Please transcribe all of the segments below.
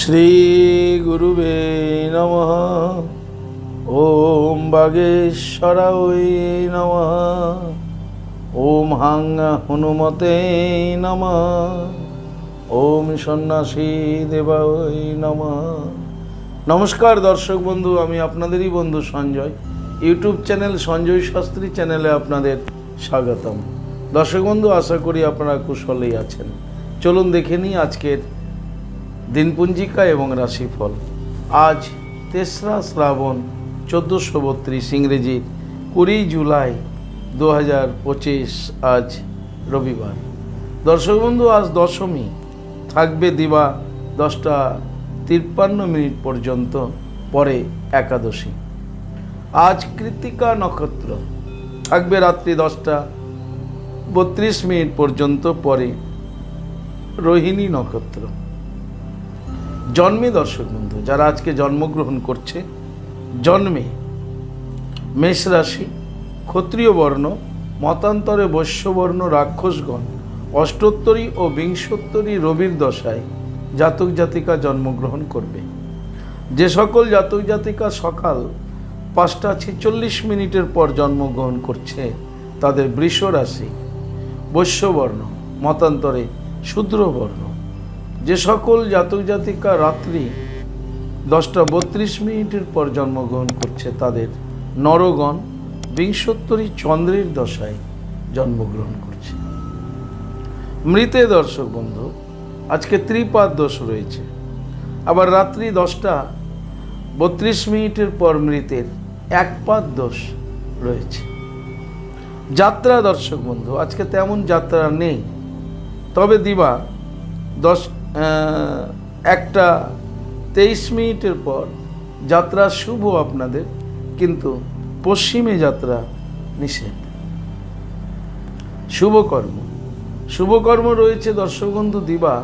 শ্রীগুরুবে নমঃ। ওম বাগেশ্বরায় নমঃ। ওম হাং হনুমতে নমঃ। ওম সন্ন্যাসী দেবায় নমঃ। নমস্কার দর্শক বন্ধু, আমি আপনাদেরই বন্ধু সঞ্জয়। ইউটিউব চ্যানেল সঞ্জয় শাস্ত্রী চ্যানেলে আপনাদের স্বাগতম। দর্শক বন্ধু, আশা করি আপনারা কুশলেই আছেন। চলুন দেখে নিই আজকের দিনপঞ্জিকা এবং রাশিফল। আজ তেসরা শ্রাবণ চোদ্দোশো বত্রিশ ইংরেজির কুড়ি জুলাই দু হাজার পঁচিশ আজ রবিবার। দর্শক বন্ধু, আজ দশমী। থাকবে দিবা দশটা তিপ্পান্ন মিনিট পর্যন্ত পরে একাদশী। আজ কৃত্তিকা নক্ষত্র। থাকবে রাত্রি দশটা বত্রিশ মিনিট পর্যন্ত পরে রোহিণী নক্ষত্র। জন্মে দর্শক বন্ধু, যারা আজকে জন্মগ্রহণ করছে, জন্মে মেষ রাশি, ক্ষত্রিয় বর্ণ, মতান্তরে বৈশ্যবর্ণ রাক্ষসগণ, অষ্টোত্তরী ও বিংশোত্তরী রবির দশায় জাতক জাতিকা জন্মগ্রহণ করবে। যে সকল জাতক জাতিকা সকাল পাঁচটা ছেচল্লিশ মিনিটের পর জন্মগ্রহণ করছে, তাদের বৃষ রাশি, বৈশ্যবর্ণ, মতান্তরে শূদ্রবর্ণ। যে সকল জাতক জাতিকা রাত্রি দশটা বত্রিশ মিনিটের পর জন্মগ্রহণ করছে, তাদের নরগণ বিংশোত্তরী চন্দ্রের দশায় জন্মগ্রহণ করছে। মৃতে দর্শক বন্ধু, আজকে ত্রিপাদ দোষ রয়েছে। আবার রাত্রি দশটা বত্রিশ মিনিটের পর মৃতের একপাদ দোষ রয়েছে। যাত্রা দর্শক বন্ধু, আজকে তেমন যাত্রা নেই। তবে দিবা দশ একটা তেইশ মিনিটের পর যাত্রা শুভ আপনাদের, কিন্তু পশ্চিমে যাত্রা নিষেধ। শুভকর্ম। শুভকর্ম রয়েছে দর্শক বন্ধু দিবা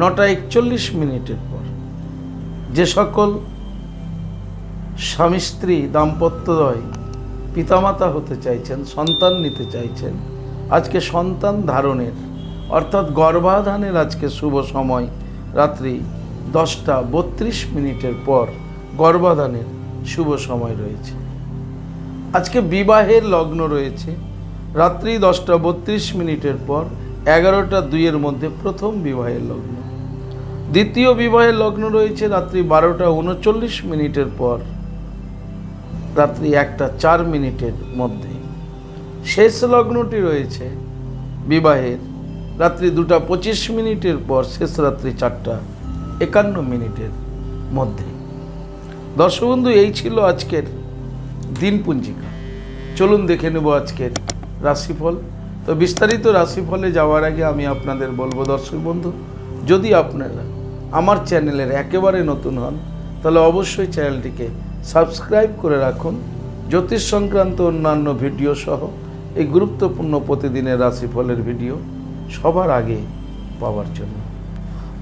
নটা একচল্লিশ মিনিটের পর। যে সকল স্বামী স্ত্রী দাম্পত্যদয় পিতামাতা হতে চাইছেন, সন্তান নিতে চাইছেন, আজকে সন্তান ধারণের অর্থাৎ গর্ভাধানের আজকে শুভ সময়। রাত্রি দশটা বত্রিশ মিনিটের পর গর্ভাধানের শুভ সময় রয়েছে। আজকে বিবাহের লগ্ন রয়েছে। রাত্রি দশটা বত্রিশ মিনিটের পর এগারোটা দুইয়ের মধ্যে প্রথম বিবাহের লগ্ন। দ্বিতীয় বিবাহের লগ্ন রয়েছে রাত্রি বারোটা উনচল্লিশ মিনিটের পর, রাত্রি একটা চার মিনিটের মধ্যে। শেষ লগ্নটি রয়েছে বিবাহের। রাত্রি দুটা পঁচিশ মিনিটের পর শেষ রাত্রি চারটা একান্ন মিনিটের মধ্যে। দর্শক বন্ধু এই ছিল আজকের দিনপঞ্জিকা চলুন দেখে নেব আজকের রাশিফল। তো বিস্তারিত রাশিফলে যাওয়ার আগে আমি আপনাদের বলব দর্শক বন্ধু যদি আপনারা আমার চ্যানেলের একেবারে নতুন হন, তাহলে অবশ্যই চ্যানেলটিকে সাবস্ক্রাইব করে রাখুন। জ্যোতিষ সংক্রান্ত অন্যান্য ভিডিও সহ এই গুরুত্বপূর্ণ প্রতিদিনের রাশিফলের ভিডিও। সবার আগে পাওয়ার জন্য।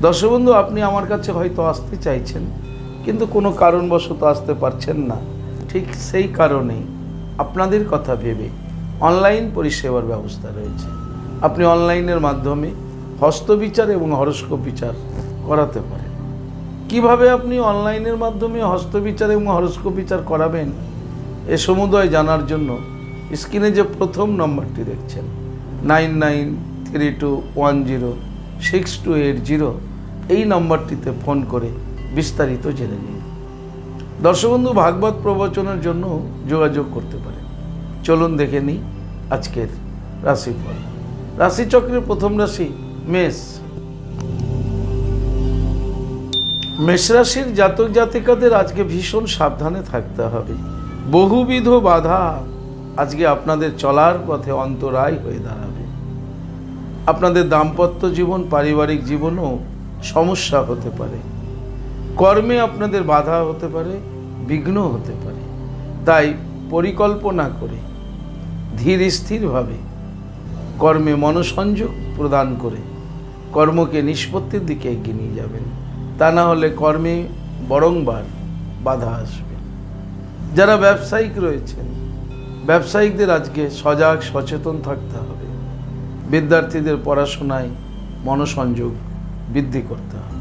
দর্শক বন্ধু আপনি আমার কাছে হয়তো আসতে চাইছেন, কিন্তু কোনো কারণবশত আসতে পারছেন না। ঠিক সেই কারণেই আপনাদের কথা ভেবে অনলাইন পরিষেবার ব্যবস্থা রয়েছে। আপনি অনলাইনের মাধ্যমে হস্তবিচার এবং হরস্কোপ বিচার করাতে পারেন। কীভাবে আপনি অনলাইনের মাধ্যমে হস্তবিচার এবং হরস্কোপ বিচার করাবেন, এ সমুদয় জানার জন্য স্ক্রিনে যে প্রথম নম্বরটি দেখছেন, nine nine three two one zero six two eight zero এই নম্বরটিতে ফোন করে বিস্তারিত জেনে নিন। দর্শক বন্ধু ভাগবত প্রবচনের জন্য যোগাযোগ করতে পারেন। চলুন দেখে নিই আজকের রাশিফল। রাশিচক্রের প্রথম রাশি মেষ। মেষ রাশির জাতক জাতিকাদের আজকে ভীষণ সাবধানে থাকতে হবে। বহুবিধ বাধা আজকে আপনাদের চলার পথে অন্তরায় হয়ে দাঁড়াবে। আপনাদের দাম্পত্য জীবন, পারিবারিক জীবনও সমস্যা হতে পারে। কর্মে আপনাদের বাধা হতে পারে, বিঘ্ন হতে পারে। তাই পরিকল্পনা করে, ধীর স্থিরভাবে কর্মে মনসংযোগ প্রদান করে কর্মকে নিষ্পত্তির দিকে এগিয়ে নিয়ে যাবেন। তা না হলে কর্মে বরংবার বাধা আসবে। যারা ব্যবসায়িক রয়েছেন ব্যবসায়িকদের আজকে সজাগ, সচেতন থাকতে হবে। বিদ্যার্থীদের পড়াশোনায় মনসংযোগ বৃদ্ধি করতে হবে।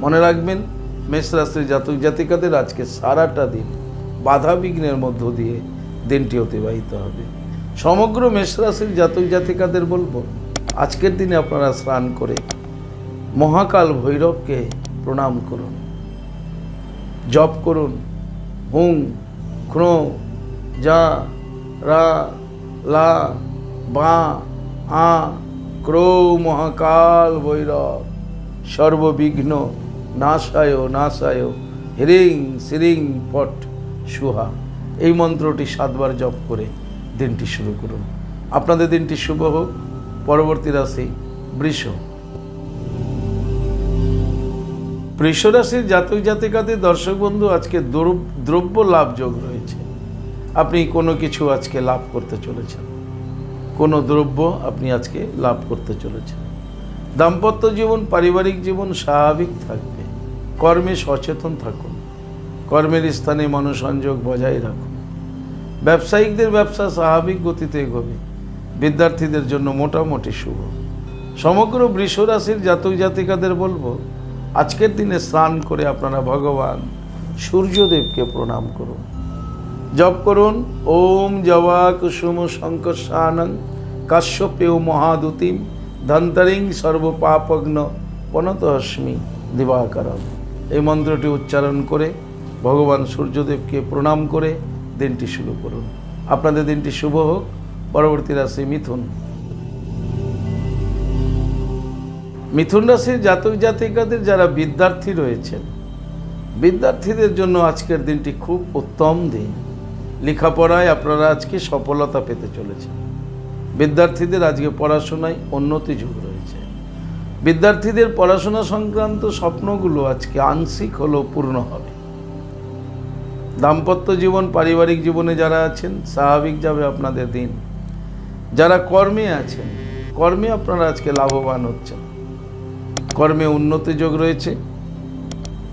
মনে রাখবেন, মেষ রাশির জাতক জাতিকাদের আজকে সারাটা দিন বাধা বিঘ্নের মধ্য দিয়ে দিনটি অতিবাহিত হবে। সমগ্র মেষ রাশির জাতক জাতিকাদের বলব, আজকের দিনে আপনারা স্নান করে মহাকাল ভৈরবকে প্রণাম করুন, জপ করুন, হুং, ক্রো, যা, রা, লা, বা আ ক্রৌ মহাকাল ভৈরব, সর্ববিঘ্ন নাশায় নাশায়, হিরিং সিরিং পট সুহা। এই মন্ত্রটি সাতবার জপ করে দিনটি শুরু করুন। আপনাদের দিনটি শুভ হোক। পরবর্তী রাশি বৃষ। বৃষ রাশির জাতক জাতিকাদের দর্শক বন্ধু, আজকে দ্রব্য লাভ যোগ রয়েছে। আপনি কোনো কিছু আজকে লাভ করতে চলেছেন। কোনো দ্রব্য আপনি আজকে লাভ করতে চলেছেন। দাম্পত্য জীবন, পারিবারিক জীবন স্বাভাবিক থাকবে। কর্মে সচেতন থাকুন। কর্মের স্থানে মনোসংযোগ বজায় রাখুন। ব্যবসায়িকদের ব্যবসা স্বাভাবিক গতিতে এগোবে। বিদ্যার্থীদের জন্য মোটামুটি শুভ। সমগ্র বৃষ রাশির জাতক জাতিকাদের বলব, আজকের দিনে স্নান করে আপনারা ভগবান সূর্যদেবকে প্রণাম করুন। জপ করুন। ওম জবা কুসুম শঙ্কর সানং কাশ্যপেয় মহাদুতিম ধন্তরিং সর্বপাপগ্ন পনতহস্মি দিবাকরম। এই মন্ত্রটি উচ্চারণ করে ভগবান সূর্যদেবকে প্রণাম করে দিনটি শুরু করুন। আপনাদের দিনটি শুভ হোক। পরবর্তী রাশি মিথুন। মিথুন রাশির জাতক জাতিকাদের যারা বিদ্যার্থী রয়েছেন, বিদ্যার্থীদের জন্য আজকের দিনটি খুব উত্তম দিন। লেখাপড়ায় আপনারা আজকে সফলতা পেতে চলেছেন। বিদ্যার্থীদের আজকে পড়াশোনায় উন্নতি যুগ রয়েছে। বিদ্যার্থীদের পড়াশোনা সংক্রান্ত স্বপ্নগুলো আজকে আংশিক হলেও পূর্ণ হবে। দাম্পত্য জীবন, পারিবারিক জীবনে যারা আছেন, স্বাভাবিক যাবে আপনাদের দিন। যারা কর্মে আছেন, কর্মে আপনারা আজকে লাভবান হচ্ছেন। কর্মে উন্নতি যোগ রয়েছে।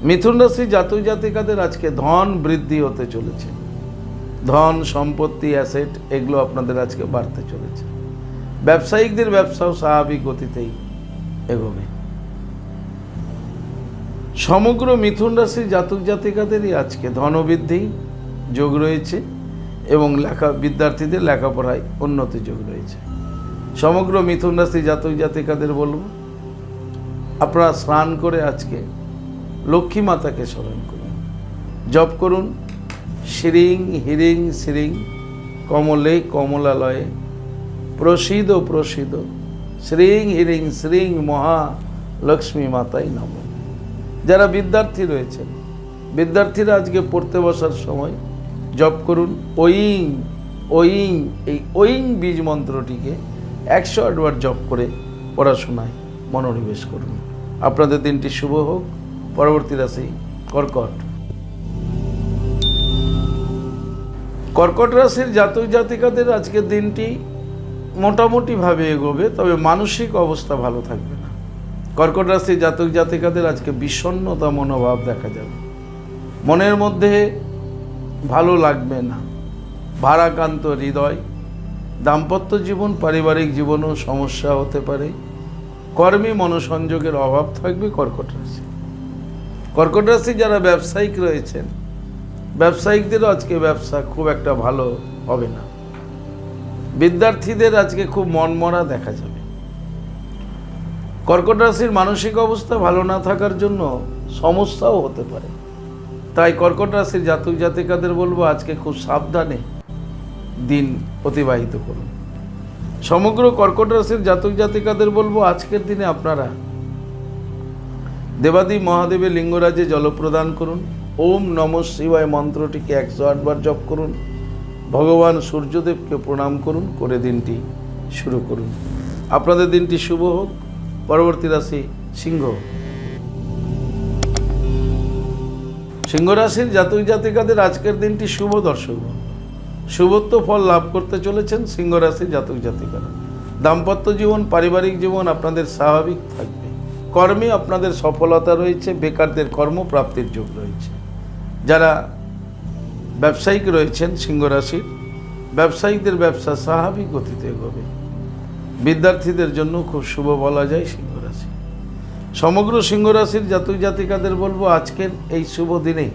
মিথুন রাশি জাতক জাতিকাদের আজকে ধন বৃদ্ধি হতে চলেছে। ধন, সম্পত্তি অ্যাসেট এগুলো আপনাদের আজকে বাড়তে চলেছে। ব্যবসায়িকদের ব্যবসাও স্বাভাবিক গতিতেই এগোবে। সমগ্র মিথুন রাশির জাতক জাতিকাদেরই আজকে ধনবৃদ্ধি যোগ রয়েছে এবং লেখা, বিদ্যার্থীদের লেখাপড়ায় উন্নতি যোগ রয়েছে। সমগ্র মিথুন রাশি জাতক জাতিকাদের বলব, আপনারা স্নান করে আজকে লক্ষ্মী মাতাকে স্মরণ করুন, জপ করুন শ্রিং, হিরিং শ্রিং কমলে কমলালয়ে প্রসিদ প্রসিদ শ্রিং হিরিং শ্রিং মহা লক্ষ্মী মাতাই নম। যারা বিদ্যার্থী রয়েছেন, বিদ্যার্থীরা আজকে পড়তে বসার সময় জপ করুন। ওইং ওইং এই ওইং বীজ মন্ত্রটিকে একশো আটবার জপ করে পড়াশোনায় মনোনিবেশ করুন। আপনাদের দিনটি শুভ হোক। পরবর্তী রাশি কর্কট। কর্কট রাশির জাতক জাতিকাদের আজকের দিনটি মোটামুটিভাবে এগোবে, তবে মানসিক অবস্থা ভালো থাকবে না। কর্কট রাশির জাতক জাতিকাদের আজকে বিষণ্ণতা মনোভাব দেখা যাবে। মনের মধ্যে ভালো লাগবে না। ভারাক্রান্ত হৃদয়, দাম্পত্য জীবন, পারিবারিক জীবনও সমস্যা হতে পারে। কর্মে মনোসংযোগের অভাব থাকবে কর্কট রাশি কর্কট রাশি যারা ব্যবসায়িক রয়েছেন ব্যবসায়িকদেরও আজকে ব্যবসা খুব একটা ভালো হবে না। বিদ্যার্থীদের আজকে খুব মনমরা দেখা যাবে। কর্কট রাশির মানসিক অবস্থা ভালো না থাকার জন্য সমস্যাও হতে পারে। তাই কর্কট রাশির জাতক জাতিকাদের বলব, আজকে খুব সাবধানে দিন অতিবাহিত করুন। সমগ্র কর্কট রাশির জাতক জাতিকাদের বলব, আজকের দিনে আপনারা দেবাদি মহাদেবের লিঙ্গরাজে জলপ্রদান করুন। ওম নম শিবায় মন্ত্রটিকে একশো আটবার জপ করুন। ভগবান সূর্যদেবকে প্রণাম করুন, করে দিনটি শুরু করুন। আপনাদের দিনটি শুভ হোক, পরবর্তী রাশি সিংহ সিংহ রাশির জাতক জাতিকাদের আজকের দিনটি শুভ দর্শক। শুভত্ব ফল লাভ করতে চলেছেন সিংহ রাশির জাতক জাতিকারা। দাম্পত্য জীবন, পারিবারিক জীবন আপনাদের স্বাভাবিক থাকবে। কর্মে আপনাদের সফলতা রয়েছে, বেকারদের কর্মপ্রাপ্তির যোগ রয়েছে। যারা ব্যবসায়িক রয়েছেন সিংহ রাশির ব্যবসায়িকদের ব্যবসা স্বাভাবিক গতিতে এগোবে। বিদ্যার্থীদের জন্য খুব শুভ বলা যায় সিংহ রাশি সমগ্র সিংহ রাশির জাতক জাতিকাদের বলব, আজকের এই শুভ দিনে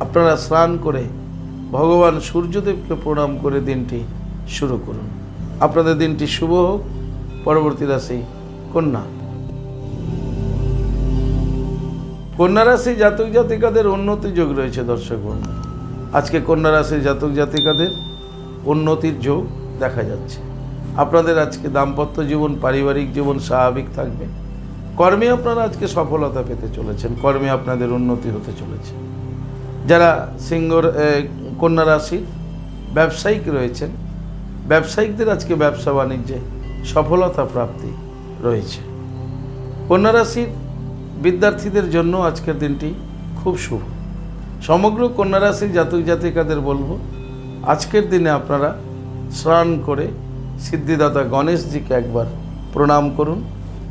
আপনারা স্নান করে ভগবান সূর্যদেবকে প্রণাম করে দিনটি শুরু করুন। আপনাদের দিনটি শুভ হোক। পরবর্তী রাশি কন্যা। কন্যা রাশি জাতক জাতিকাদের উন্নতি যোগ রয়েছে দর্শক বন্ধু। আজকে কন্যা রাশির জাতক জাতিকাদের উন্নতির যোগ দেখা যাচ্ছে। আপনাদের আজকে দাম্পত্য জীবন পারিবারিক জীবন স্বাভাবিক থাকবে। কর্মে আপনারা আজকে সফলতা পেতে চলেছেন কর্মে আপনাদের উন্নতি হতে চলেছে। যারা সিংহর এ, কন্যা রাশির ব্যবসায়িক রয়েছেন ব্যবসায়িকদের আজকে ব্যবসা বাণিজ্যে সফলতা প্রাপ্তি রয়েছে। কন্যা রাশির বিদ্যার্থীদের জন্য আজকের দিনটি খুব শুভ। সমগ্র কন্যা রাশির জাতক জাতিকাদের বলব, আজকের দিনে আপনারা স্নান করে সিদ্ধিদাতা গণেশজিকে একবার প্রণাম করুন,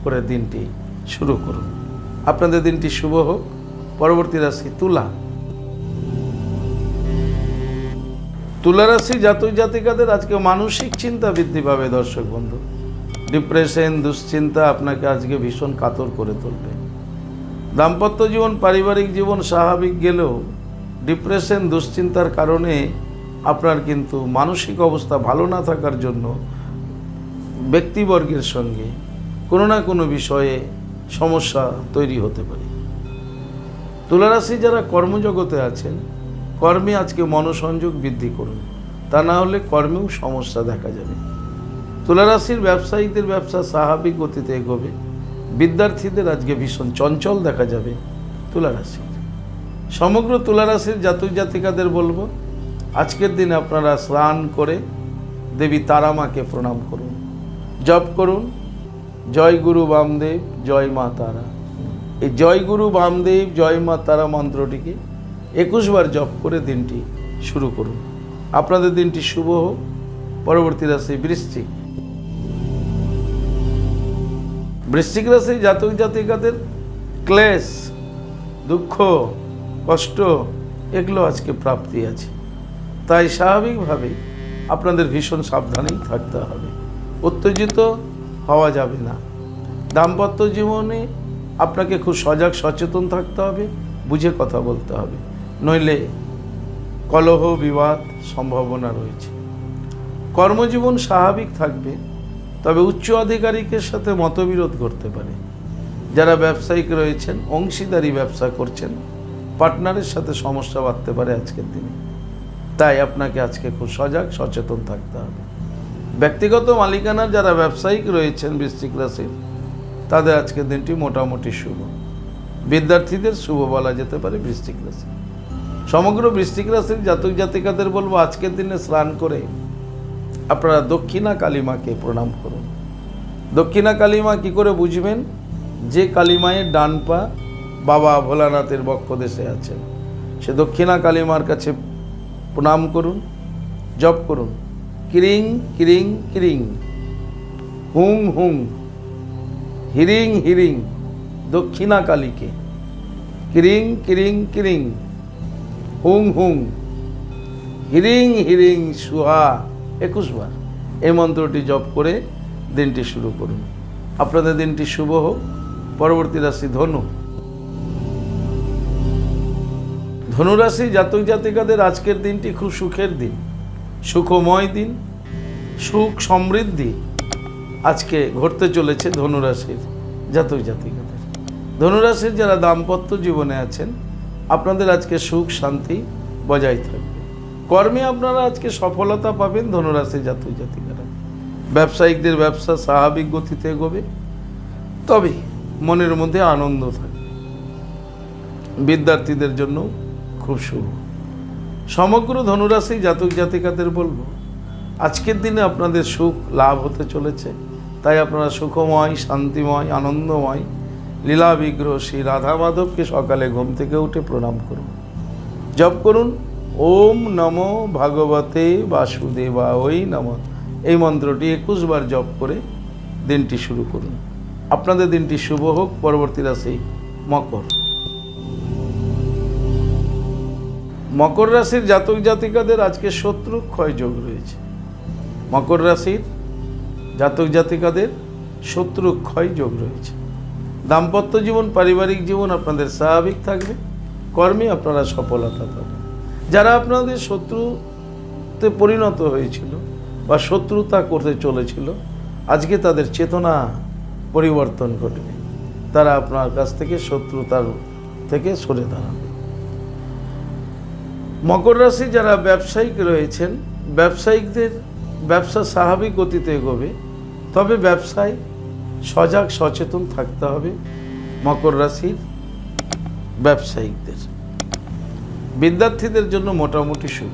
করে দিনটি শুরু করুন। আপনাদের দিনটি শুভ হোক। পরবর্তী রাশি তুলা। তুলা রাশি জাতক জাতিকাদের আজকে মানসিক চিন্তা বৃদ্ধি পাবে, দর্শক বন্ধু। ডিপ্রেশন, দুশ্চিন্তা আপনাকে আজকে ভীষণ কাতর করে তুলবে। দাম্পত্য জীবন, পারিবারিক জীবন স্বাভাবিক গেলেও ডিপ্রেশন দুশ্চিন্তার কারণে আপনার কিন্তু মানসিক অবস্থা ভালো না থাকার জন্য ব্যক্তিবর্গের সঙ্গে কোনো না কোনো বিষয়ে সমস্যা তৈরি হতে পারে। তুলারাশি যারা কর্মজগতে আছেন, কর্মে আজকে মনোসংযোগ বৃদ্ধি করুন। তা না হলে কর্মেও সমস্যা দেখা যাবে। তুলারাশির ব্যবসায়ীদের ব্যবসা স্বাভাবিক গতিতে এগোবে। বিদ্যার্থীদের আজকে ভীষণ চঞ্চল দেখা যাবে তুলারাশির। সমগ্র তুলারাশির জাতক জাতিকাদের বলব, আজকের দিনে আপনারা স্নান করে দেবী তারামাকে প্রণাম করুন, জপ করুন, জয় গুরু বামদেব, জয় মা তারা। এই জয় গুরু বামদেব, জয় মা তারা মন্ত্রটিকে একুশবার জপ করে দিনটি শুরু করুন। আপনাদের দিনটি শুভ হোক। পরবর্তী রাশি বৃশ্চিক। বৃশ্চিক রাশি জাতক জাতিকাদের ক্লেশ, দুঃখ, কষ্ট, এগুলো আজকে প্রাপ্তি আছে। তাই স্বাভাবিকভাবেই আপনাদের ভীষণ সাবধানেই থাকতে হবে। উত্তেজিত হওয়া যাবে না। দাম্পত্য জীবনে আপনাকে খুব সজাগ, সচেতন থাকতে হবে, বুঝে কথা বলতে হবে। নইলে কলহ, বিবাদ, সম্ভাবনা রয়েছে। কর্মজীবন স্বাভাবিক থাকবে তবে উচ্চ আধিকারিকের সাথে মতবিরোধ করতে পারে। যারা ব্যবসায়িক রয়েছেন, অংশীদারি ব্যবসা করছেন, পার্টনারের সাথে সমস্যা বাড়তে পারে আজকের দিনে। তাই আপনাকে আজকে খুব সজাগ, সচেতন থাকতে হবে। ব্যক্তিগত মালিকানার যারা ব্যবসায়িক রয়েছেন বৃশ্চিক রাশির, তাদের আজকের দিনটি মোটামুটি শুভ। বিদ্যার্থীদের শুভ বলা যেতে পারে বৃশ্চিক রাশি। সমগ্র বৃশ্চিক রাশির জাতক জাতিকাদের বলব, আজকের দিনে স্নান করে আপনারা দক্ষিণা কালীমাকে প্রণাম করুন। দক্ষিণা কালীমা কি করে বুঝবেন? যে কালীমায়ের ডান পা বাবা ভোলানাথের বক্ষ দেশে আছেন, সে দক্ষিণা কালীমার কাছে প্রণাম করুন, জপ করুন। কিরিং কিরিং কিরিং। হুং হুং। হিরিং হিরিং। দক্ষিণা কালীকে। কিরিং কিরিং কিরিং। হুং হুং। হিরিং হিরিং, সুহা। একুশবার এই মন্ত্রটি জপ করে দিনটি শুরু করুন। আপনাদের দিনটি শুভ হোক। পরবর্তী রাশি ধনু। ধনুরাশি জাতক জাতিকাদের আজকের দিনটি খুব সুখের দিন। সুখময় দিন। সুখ সমৃদ্ধি আজকে ঘটতে চলেছে ধনুরাশির জাতক জাতিকাদের। ধনুরাশির যারা দাম্পত্য জীবনে আছেন, আপনাদের আজকে সুখ শান্তি বজায় থাকবে। কর্মে আপনারা আজকে সফলতা পাবেন ধনুরাশি জাতক জাতিকারা। ব্যবসায়িকদের ব্যবসা স্বাভাবিক গতিতে এগোবে। তবে মনের মধ্যে আনন্দ থাকে বিদ্যার্থীদের জন্য খুব শুভ। সমগ্র ধনুরাশি জাতক জাতিকাদের বলব, আজকের দিনে আপনাদের সুখ লাভ হতে চলেছে। তাই আপনারা সুখময়, শান্তিময়, আনন্দময় লীলা বিগ্রহ শ্রী রাধা মাধবকে সকালে ঘুম থেকে উঠে প্রণাম করুন। জপ করুন ওম নম ভাগবতে বাসুদেবা ওই নম। এই মন্ত্রটি একুশবার জপ করে দিনটি শুরু করুন। আপনাদের দিনটি শুভ হোক, পরবর্তী রাশি মকর। মকর রাশির জাতক জাতিকাদের আজকে শত্রু ক্ষয় যোগ রয়েছে। মকর রাশির জাতক জাতিকাদের শত্রু ক্ষয় যোগ রয়েছে। দাম্পত্য জীবন, পারিবারিক জীবন আপনাদের স্বাভাবিক থাকবে। কর্মে আপনারা সফলতা পাবেন। যারা আপনাদের শত্রুতে পরিণত হয়েছিল বা শত্রুতা করতে চলেছিল, আজকে তাদের চেতনা পরিবর্তন ঘটবে। তারা আপনার কাছ থেকে শত্রুতার থেকে সরে দাঁড়াবে। মকর রাশি যারা ব্যবসায়িক রয়েছেন, ব্যবসায়িকদের ব্যবসা স্বাভাবিক গতিতে এগোবে, তবে ব্যবসায় সজাগ, সচেতন থাকতে হবে মকর রাশির ব্যবসায়িকদের। বিদ্যার্থীদের জন্য মোটামুটি শুভ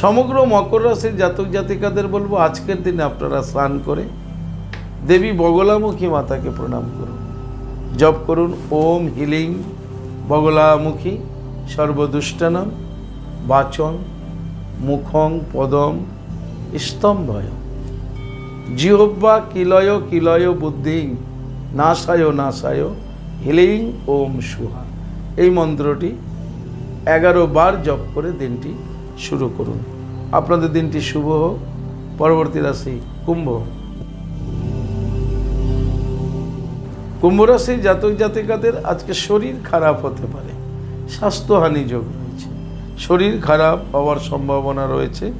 সমগ্র মকর রাশির জাতক জাতিকাদের বলব, আজকের দিনে আপনারা স্নান করে দেবী বগলামুখী মাতাকে প্রণাম করুন। জপ করুন, ওম হিলিং বগলামুখী সর্বদুষ্টানম বাচন মুখং পদম স্তম্ভয়। জিহ্বা কিলয় কিলয় বুদ্ধি নাশায় নাশায় হিলিং ওম সুহা। এই মন্ত্রটি এগারো বার জপ করে দিনটি শুরু করুন। আপনাদের দিনটি শুভ হোক। পরবর্তী রাশি কুম্ভ। কুম্ভ রাশির জাতক জাতিকাদের আজকে শরীর খারাপ হতে পারে। স্বাস্থ্যহানি যোগ রয়েছে। শরীর খারাপ হওয়ার সম্ভাবনা রয়েছে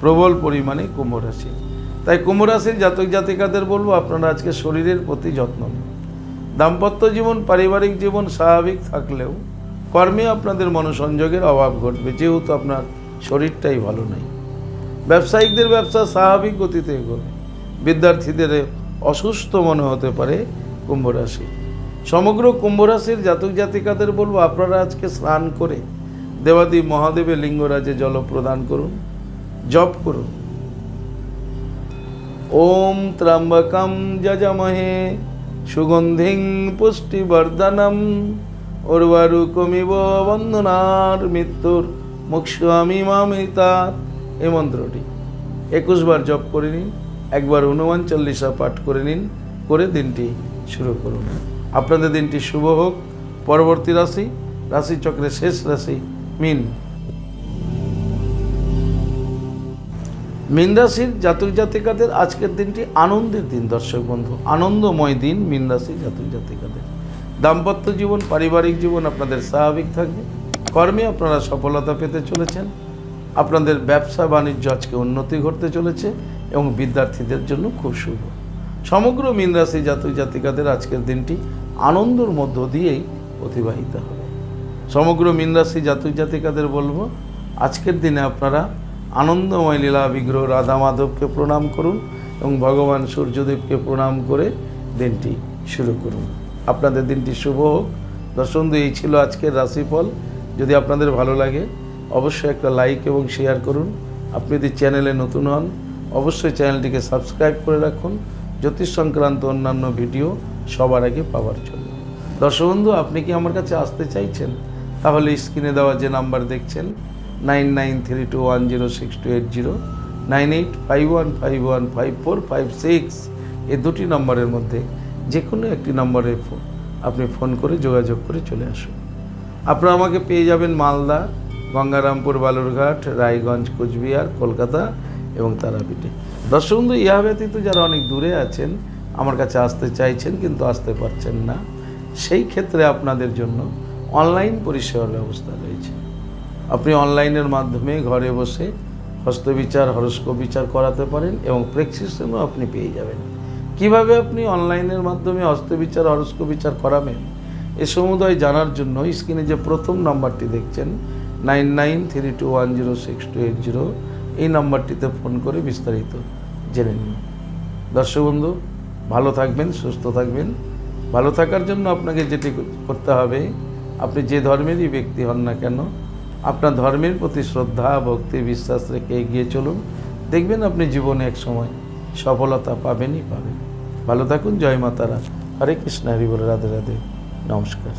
প্রবল পরিমাণে কুম্ভ রাশি তাই কুম্ভ রাশির জাতক জাতিকাদের বলব, আপনারা আজকে শরীরের প্রতি যত্ন নিন। দাম্পত্য জীবন, পারিবারিক জীবন স্বাভাবিক থাকলেও কর্মে আপনাদের মনোসংযোগের অভাব ঘটবে, যেহেতু আপনার শরীরটাই ভালো নেই। ব্যবসায়িকদের ব্যবসা স্বাভাবিক গতিতে এগোবে। বিদ্যার্থীদের অসুস্থ মনে হতে পারে কুম্ভ রাশি সমগ্র কুম্ভ রাশির জাতক জাতিকাদের বলব, আপনারা আজকে স্নান করে দেবাদি মহাদেবের লিঙ্গরাজে জল প্রদান করুন, জপ করুন। ওম ত্র্যম্বকম যজমহে সুগন্ধিং পুষ্টিবর্ধনম। উর্বারুকমিব বন্ধনার মৃত্যুর মুক্ষামি মামিতার। এই মন্ত্রটি একুশ বার জপ করে নিন, একবার হনুমান চল্লিশা পাঠ করে নিন, করে দিনটি শুরু করুন। আপনাদের দিনটি শুভ হোক। পরবর্তী রাশি রাশি চক্রের শেষ রাশি, মিন। মিন রাশির জাতক জাতিকাদের আজকের দিনটি আনন্দের দিন, দর্শক বন্ধু। আনন্দময় দিন মীন রাশির জাতক জাতিকাদের। দাম্পত্য জীবন, পারিবারিক জীবন আপনাদের স্বাভাবিক থাকবে। কর্মে আপনারা সফলতা পেতে চলেছেন। আপনাদের ব্যবসা, বাণিজ্য আজকে উন্নতি ঘটতে চলেছে এবং বিদ্যার্থীদের জন্য খুব শুভ। সমগ্র মিনরাশি জাতক জাতিকাদের আজকের দিনটি আনন্দর মধ্য দিয়েই অতিবাহিত হবে। সমগ্র মিনরাশি জাতক জাতিকাদের বলব, আজকের দিনে আপনারা আনন্দময় লীলা বিগ্রহ রাধা মাধবকে প্রণাম করুন এবং ভগবান সূর্যদেবকে প্রণাম করে দিনটি শুরু করুন। আপনাদের দিনটি শুভ হোক। দর্শন এই ছিল আজকের রাশিফল। যদি আপনাদের ভালো লাগে, অবশ্যই একটা লাইক এবং শেয়ার করুন। আপনি যদি চ্যানেলে নতুন হন, অবশ্যই চ্যানেলটিকে সাবস্ক্রাইব করে রাখুন। জ্যোতিষ সংক্রান্ত অন্যান্য ভিডিও সবার আগে পাওয়ার জন্য। দর্শক বন্ধু, আপনি কি আমার কাছে আসতে চাইছেন? তাহলে স্ক্রিনে দেওয়া যে নাম্বার দেখছেন nine nine three two one zero six two eight zero nine eight five one five one five four five six এই দুটি নম্বরের মধ্যে যে কোনো একটি নম্বরে আপনি ফোন করে যোগাযোগ করে চলে আসুন। আপনারা আমাকে পেয়ে যাবেন মালদা, গঙ্গারামপুর, বালুরঘাট, রায়গঞ্জ, কোচবিহার, কলকাতা এবং তারাপীঠে। দর্শক বন্ধু, ইহা ব্যতীত যারা অনেক দূরে আছেন, আমার কাছে আসতে চাইছেন কিন্তু আসতে পারছেন না, সেই ক্ষেত্রে আপনাদের জন্য অনলাইন পরিষেবার ব্যবস্থা রয়েছে। আপনি অনলাইনের মাধ্যমে ঘরে বসে হস্তবিচার হরস্ক বিচার করাতে পারেন এবং প্রেসক্রিপশনও আপনি পেয়ে যাবেন। কীভাবে আপনি অনলাইনের মাধ্যমে হস্তবিচার হরস্কোপ বিচার করাবেন? এ সমুদয় জানার জন্য স্ক্রিনে যে প্রথম নাম্বারটি দেখছেন, nine nine three two one zero six two eight zero, এই নাম্বারটিতে ফোন করে বিস্তারিত জেনে নিন। দর্শক বন্ধু, ভালো থাকবেন, সুস্থ থাকবেন। ভালো থাকার জন্য আপনাকে যেটি করতে হবে, আপনি যে ধর্মেরই ব্যক্তি হন না কেন, আপনার ধর্মের প্রতি শ্রদ্ধা, ভক্তি, বিশ্বাস রেখে এগিয়ে চলুন। দেখবেন আপনি জীবনে এক সময় সফলতা পাবেনই পাবেন। ভালো থাকুন জয় মাতারা। হরে কৃষ্ণ হরি বলে রাধে রাধে নমস্কার।